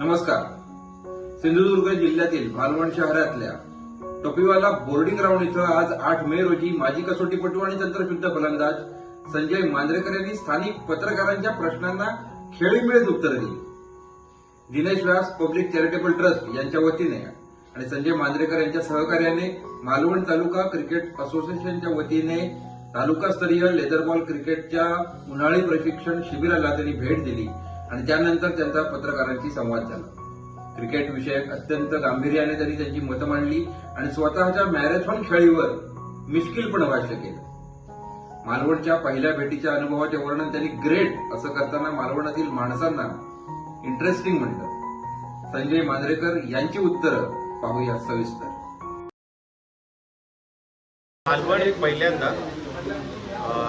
नमस्कार. सिंधुदुर्ग जिल्ह्यातील मालवण शहरातल्या टोपीवाला बोर्डिंग ग्राउंड इथं आज आठ मे रोजी माजी कसोटीपटू आणि तंत्रशुद्ध फलंदाज संजय मांजरेकर यांनी स्थानिक पत्रकारांच्या प्रश्नांना खेळीमेळीत उत्तर दिली. Dinesh Vyas public charitable trust यांच्या वतीने आणि संजय मांजरेकर यांच्या सहकार्याने मालवण तालुका क्रिकेट असोसिएशनच्या वतीने तालुकास्तरीय लेदरबॉल क्रिकेटच्या उन्हाळी प्रशिक्षण शिबिराला त्यांनी भेट दिली. आणि त्यानंतर त्यांचा पत्रकारांशी संवाद झाला. क्रिकेट विषयक अत्यंत गांभीर्याने त्यांनी त्यांची मतं मांडली आणि स्वतःच्या मॅरेथॉन खेळीवर मिश्किलपणे भाष्य केलं. मालवणच्या पहिल्या भेटीच्या अनुभवाचे वर्णन त्यांनी ग्रेट असं करताना मालवणातील माणसांना इंटरेस्टिंग म्हणलं. संजय मांजरेकर यांची उत्तरं पाहूया सविस्तर. मालवण एक पहिल्यांदा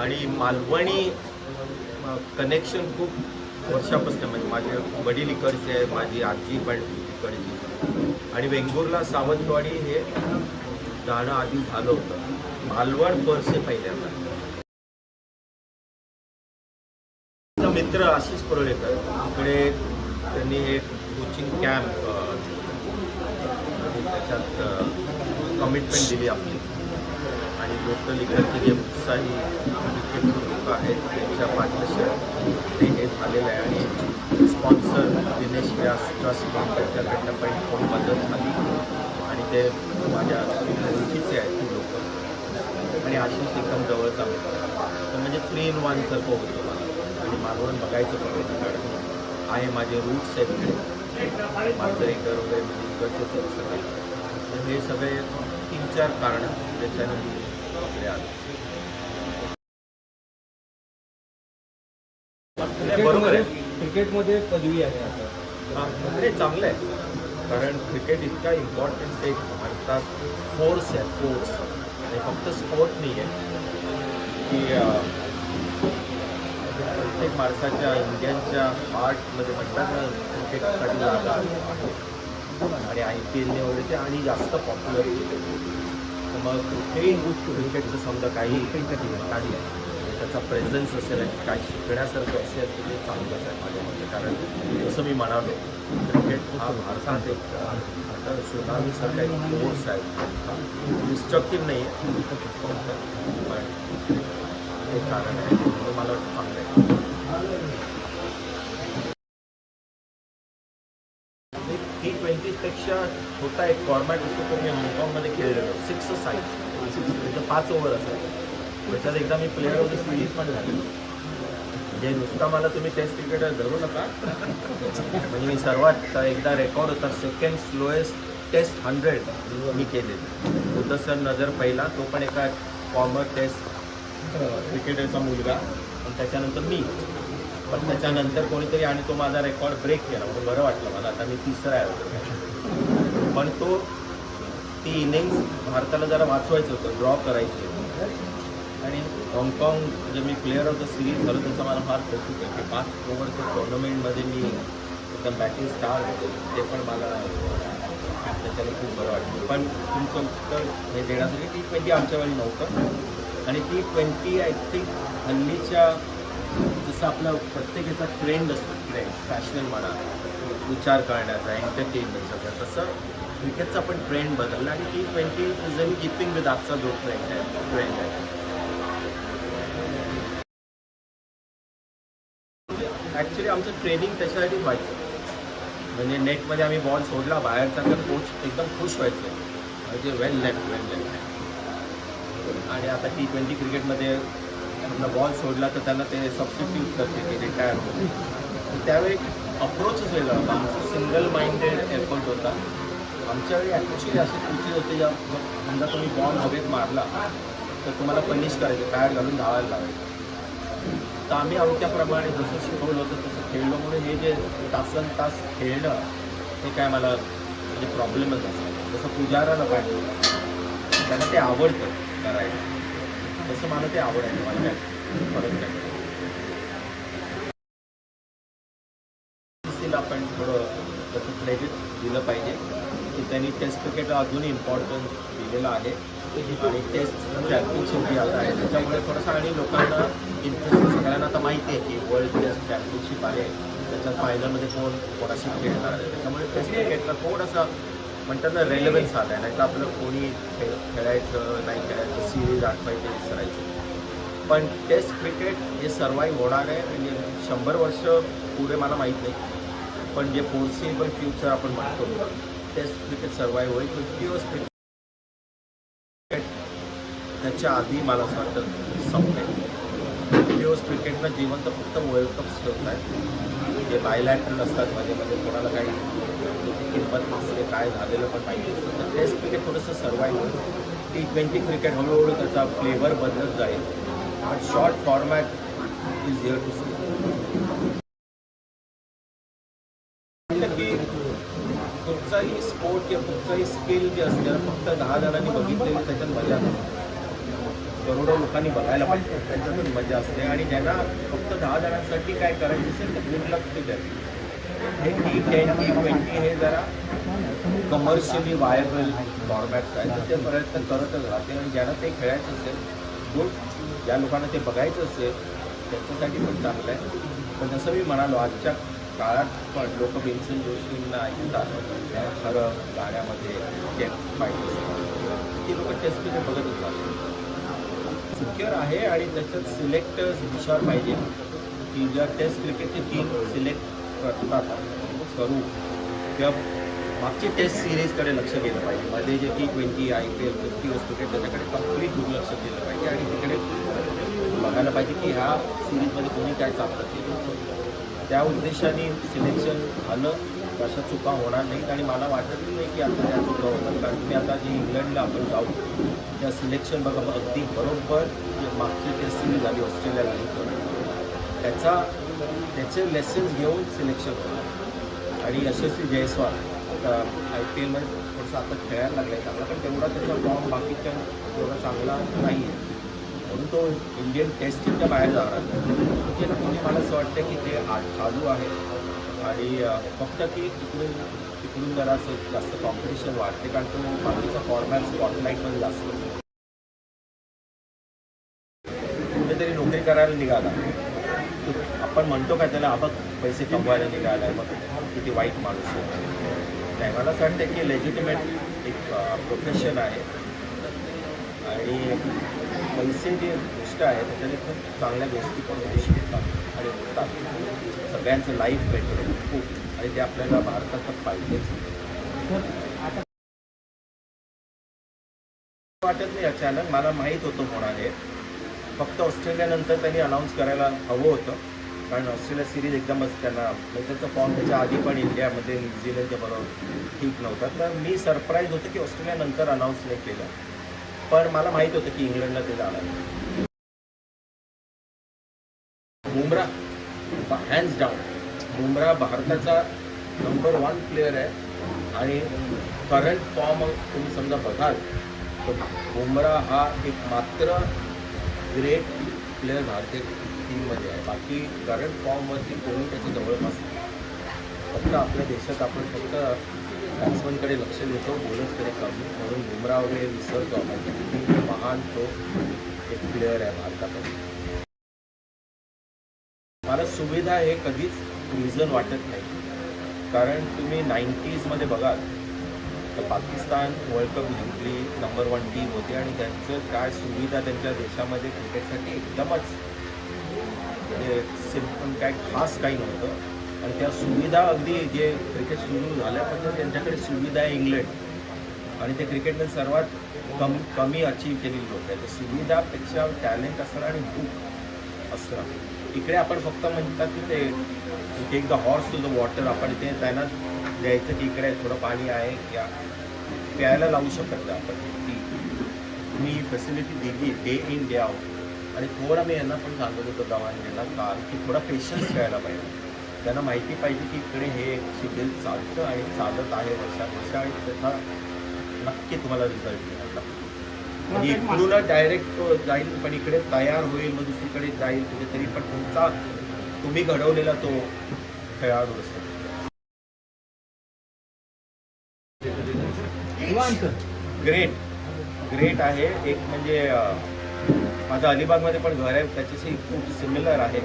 आणि मालवणी कनेक्शन खूप वर्षापासून म्हणजे माझे वडील इकडचे आहे माझी आजी पण इकडची. आणि वेंगुर्ला सावंतवाडी हे जाणं आधी झालं होतं. मालवण पर्से पहिल्यांदा. मित्र आशिष परोळेकर इकडे त्यांनी एक कोचिंग कॅम्प त्याच्यात कमिटमेंट दिली आपली. आणि लोकल इकडचे जे उत्साही क्रिकेट लोक आहेत त्यांच्या पार्टनरशिप ते हे झालेलं आहे. आणि स्पॉन्सर दिनेश व्यास ट्रस्ट त्यांच्याकडनं पण खूप मदत झाली. आणि ते माझ्या ओळखीचे आहेत ती लोक. आणि आशिष एकदम जवळचा मित्र तर म्हणजे थ्री इन वन सर्व होतो मला. आणि मागवून बघायचं पण तिकडे आहे माझे रूट्स आहेत इकडे मांजरेकर वगैरे म्हणजे इकडचेच सगळे. तर हे सगळे तीन चार कारण त्याच्यानंतर इकडे आलो नाही, बरोबर आहे. क्रिकेटमध्ये पदवी आहे आता. हा, नाही चांगलं आहे. कारण क्रिकेट इतका इम्पॉर्टंट एक भारतात फोर्स आहे फोर्स आणि फक्त स्पोर्ट नाही आहे की प्रत्येक माणसाच्या इंडियनच्या हार्टमध्ये म्हणतात ना क्रिकेटसाठी जागा आणि आय पी एलने वगैरे ते आणि जास्त पॉप्युलर मग कुठेही क्रिकेटचं समजा काही काही त्याचा प्रेझन्स असेल काय काही शिकण्यासारखं असेल तर ते चांगलंच आहे माझ्या मते. कारण जसं मी म्हणालो क्रिकेट हा भारतात एक आता सुनामीसारखा एक फोर्स आहे. डिस्ट्रक्टिव्ह नाही आहे पण ते कारण आहे. मला वाटतं चांगलं आहे. टी छोटा एक फॉर्मॅट असतो तो मी हाँगकाँगमध्ये खेळलेलो. सिक्स साईज तिथं पाच ओव्हर असायचं. त्याच्यात एकदा मी प्लेअर ऑफ द सिरीज पण झाले. म्हणजे नुसता मला तुम्ही टेस्ट क्रिकेटर धरू नका. म्हणजे मी सर्वात एकदा रेकॉर्ड होता सेकंड स्लोएस्ट टेस्ट हंड्रेड मी केले सर नजर पहिला तो पण एका फॉर्मर टेस्ट क्रिकेटरचा मुलगा. आणि त्याच्यानंतर मी. पण त्याच्यानंतर कोणीतरी आणि तो माझा रेकॉर्ड ब्रेक केला. म्हणून बरं वाटलं मला. आता मी तिसरा आहे. पण तो ती इनिंग्स भारताला जरा वाचवायचं होतं. ड्रॉ करायची आणि हाँगकाँग जे मी प्लेअर ऑफ द सिरीज झालो त्याचं मला फार कौतुक आहे. की पाच ओव्हरच्या टुर्नामेंटमध्ये मी एकदम बॅटिंग स्टार होतो. ते पण मला त्याच्याने खूप बरं वाटलं. पण तुमचं उत्तर हे देण्यासाठी टी ट्वेंटी आमच्या वेळी नव्हतं. आणि टी ट्वेंटी आय थिंक हल्लीच्या जसं आपला प्रत्येकाचा ट्रेंड असतो ट्रेंड फॅशन म्हणा विचार करण्याचा एंटरटेनमेंटचा तसं क्रिकेटचा पण ट्रेंड बदलला आणि T twenty is in keeping with आजचा जो ट्रेंड आहे ट्रेंड आहे. ॲक्च्युली आमचं ट्रेनिंग त्याच्यासाठी व्हायचं. म्हणजे नेटमध्ये आम्ही बॉल सोडला बाहेरचा तर कोच एकदम खुश व्हायचे. म्हणजे वेल लेफ्ट वेल लेफ्ट आणि आता टी ट्वेंटी क्रिकेटमध्ये समजा बॉल सोडला तर त्याला ते सबस्टिट्यूट करते की रिटायर होते. तर त्यावेळी अप्रोचच वेगळा होता. आमचा सिंगल माइंडेड एफर्ट होता आमच्यावेळी ॲक्च्युली असे कृती होते ज्या समजा तुम्ही बॉल हवेत मारला तर तुम्हाला पनिश करायचे पॅड घालून धावायला लावायचं. तर आम्ही अवक्याप्रमाणे जसं शिकवलं होतं तसं खेळलो. म्हणून हे जे तासन तास खेळणं हे काय मला म्हणजे प्रॉब्लेमच असतो. जसं पुजाराला पाहिजे. त्यांना ते आवडतं करायला. तसं मला ते आवडायचं मला काय आपण थोडं त्याचं क्रेडिट दिलं पाहिजे. की त्यांनी टेस्ट क्रिकेट अजून इम्पॉर्टन्स दिलेलं आहे. आणि टेस्ट चॅम्पियनशिप सोपी आता आहे. त्याच्यामुळे थोडंसं आणि लोकांना इंटरेस्ट सगळ्यांना आता माहिती आहे की वर्ल्ड टेस्ट चॅम्पियनशिप आहे. त्याच्या फायनलमध्ये कोण कोणाशी खेळणार आहे. त्याच्यामुळे टेस्ट क्रिकेटला थोडंसं म्हणतात ना रेलेवन्स आला आहे. नाही तर आपलं कोणी खेळ खेळायचं नाही खेळायचं सिरीज आठवायचं विसरायचं. पण टेस्ट क्रिकेट हे सर्वाईव्ह होणार आहे. म्हणजे शंभर वर्ष पुढे मला माहीत नाही. पण जे फोर्सिबल फ्युचर आपण म्हणतो टेस्ट क्रिकेट सर्वाईव्ह होईल. फिफ्टी इयर्स क्रिकेट त्याच्या आधी मला असं वाटतं संपले दिवस क्रिकेटनं जिवंत फक्त वर्ल्ड कप्स ठेवत आहे. म्हणजे जे बायलॅटरल असतात मध्ये म्हणजे कोणाला काही किंमत नसते काय झालेलं पण माहिती तर टेस्ट म्हणजे क्रिकेट थोडंसं सर्वाईव्ह होईल टी ट्वेंटी क्रिकेट हळूहळू त्याचा फ्लेवर बदलत जाईल. But short format is here to see की कुठचाही स्पोर्ट किंवा कुठचाही स्किल जे असते फक्त दहा जणांनी बघितलेली त्याच्यात मजा नसते. करोडो लोकांनी बघायला पाहिजे. त्यांच्यातून मजा असते आणि ज्यांना फक्त दहा जणांसाठी काय करायचं असेल तर गुड लक ते द्यावी हे टी टेन टी ट्वेंटी हे जरा कमर्शियली वायबल फॉर्मॅट्स आहेत. तर ते प्रयत्न करतच राहते आणि ज्यांना ते खेळायचं असेल गुड ज्या लोकांना ते बघायचं असेल त्यांच्यासाठी पण चांगलं आहे. पण जसं मी म्हणालो आजच्या काळात पण लोक भीमसेन जोशींना ऐकतात. त्या खरं गाण्यामध्ये जे पाहिजे ती लोक टेस्ट क्रिकेट बघतच राहतात. सिक्युअर आहे आणि त्याच्यात सिलेक्ट विषयावर पाहिजे. की ज्या टेस्ट क्रिकेटचे टीम सिलेक्ट करतात करू. किंवा मागची टेस्ट सिरीजकडे लक्ष केलं पाहिजे. मध्ये जे T twenty I P L fifty वस्तू क्रिकेट त्याच्याकडे कंप्लीट दुर्लक्ष केलं पाहिजे. आणि तिकडे बघायला पाहिजे की ह्या सिरीजमध्ये कोणी काय चालतं ते. त्या उद्देशाने सिलेक्शन झालं. तशा चुका होणार नाहीत आणि मला वाटत नाही की आता त्या चुका होतात कारण तुम्ही आता जे इंग्लंडला आपण जाऊ त्या सिलेक्शन बघा अगदी बरोबर जे मागची टेस्ट सिरीज झाली ऑस्ट्रेलियाला त्याचा त्याचे लेसन्स घेऊन सिलेक्शन होणार. आणि यशस्वी जयस्वाल आता आय पी एलमध्ये थोडंसं आता खेळायला लागला आहे चांगला पण तेवढा त्याचा फॉर्म बाकीच्या एवढा चांगला नाही आहे म्हणून तो इंडियन टेस्ट टीमच्या बाहेर जाणार म्हणजे म्हणजे मला असं वाटतं की ते आज चालू आहे. आणि फक्त की तिकडून तिकडून जरा जास्त कॉम्पिटिशन वाढते कारण तो बाकीचा फॉर्मॅट स्पॉटलाईटमध्ये जास्त? कुठेतरी नोकरी करायला निघाला. आपण म्हणतो का त्याला आपण पैसे कमवायला निघाला मग किती वाईट माणूस आहे. नाही मला असं वाटतं की लेजिटिमेट एक प्रोफेशन आहे. आणि पैसे जे गोष्ट आहे त्याच्याने खूप चांगल्या गोष्टी पण होऊ शकतात. आणि होतात. सगळ्यांचं लाईफ बेटर खूप. आणि ते आपल्याला भारतात पाहिजेच. वाटत नाही अचानक. मला माहीत होतं होणार आहे फक्त ऑस्ट्रेलियानंतर त्यांनी अनाऊन्स करायला हवं होतं. कारण ऑस्ट्रेलिया सिरीज एकदमच त्यांना म्हणजे त्याचा फॉर्म त्याच्या आधी पण इंडियामध्ये न्यूझीलंडच्या बरोबर ठीक नव्हता. तर मी सरप्राईज होतं की ऑस्ट्रेलियानंतर अनाऊन्स नाही केलं. पण मला माहीत होतं की इंग्लंडला ते जाणार बुमरा. हँड्स डाऊन बुमरा भारताचा नंबर वन प्लेअर आहे. आणि करंट फॉर्म तुम्ही समजा बघाल तर बुमरा हा एक मात्र ग्रेट प्लेअर भारतीय टीममध्ये आहे. बाकी करंट फॉर्मवरती कोणी त्याच्या जवळपास नाही. फक्त आपल्या देशात आपण फक्त बॅट्समनकडे लक्ष देतो बॉलर्सकडे कमी. म्हणून बुमरा वगैरे विसरतो आपण. किती महान तो एक प्लेअर आहे भारतामध्ये. सुविधा हे कधीच रिझन वाटत नाही. कारण तुम्ही नाईन्टीजमध्ये बघाल तर पाकिस्तान वर्ल्ड कप जिंकली नंबर वन टीम होती आणि त्यांचं काय सुविधा त्यांच्या देशामध्ये क्रिकेटसाठी एकदमच म्हणजे सिंपल काय खास काही नव्हतं. आणि त्या सुविधा अगदी जे क्रिकेट सुरू झाल्यापासून त्यांच्याकडे सुविधा आहे इंग्लंड. आणि ते क्रिकेटने सर्वात कम कमी अचीव केलेली लोक आहे. तर सुविधापेक्षा टॅलेंट असणं आणि बुक असणं. इकडे आपण फक्त म्हणतात की ते take the horse to the water आपण ते त्यांना द्यायचं की इकडे थोडं पाणी आहे या प्यायला लावू शकत नाही आपण. ती तुम्ही ही फॅसिलिटी दिली डे इन डे आउट आणि थोडा मी यांना पण सांगत होतो गव्हाणीला काल की थोडा पेशन्स ठेवायला पाहिजे. त्यांना माहिती पाहिजे की इकडे हे शिबिर चालतं आणि चालत आहे वर्षात वर्षा आणि त्याचा नक्की तुम्हाला रिझल्ट मिळाला. इकडूनच डायरेक्ट तो जाईल पण इकडे तयार होईल मग दुसरीकडे जाईल कुठेतरी पण तुमचा तुम्ही घडवलेला तो खेळाडू असतो ग्रेट ग्रेट आहे. एक म्हणजे माझं अलिबागमध्ये पण घर आहे त्याच्याशी खूप सिमिलर आहे.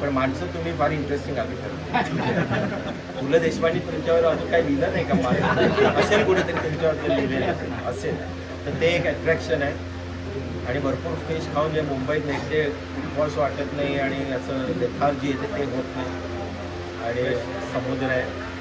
पण माणसं तुम्ही फार इंटरेस्टिंग आली पु. ल. देशपांडे तुमच्यावर अजून काही लिहिलं नाही का मला असेल कुठेतरी तुमच्यावर लिहिलेलं. असेल. तर ते एक अट्रॅक्शन आहे. आणि भरपूर फिश खाऊन जे मुंबईत नेते उपवास वाटत नाही आणि असं लेथार्जी येते ते होत नाही. आणि समुद्र आहे.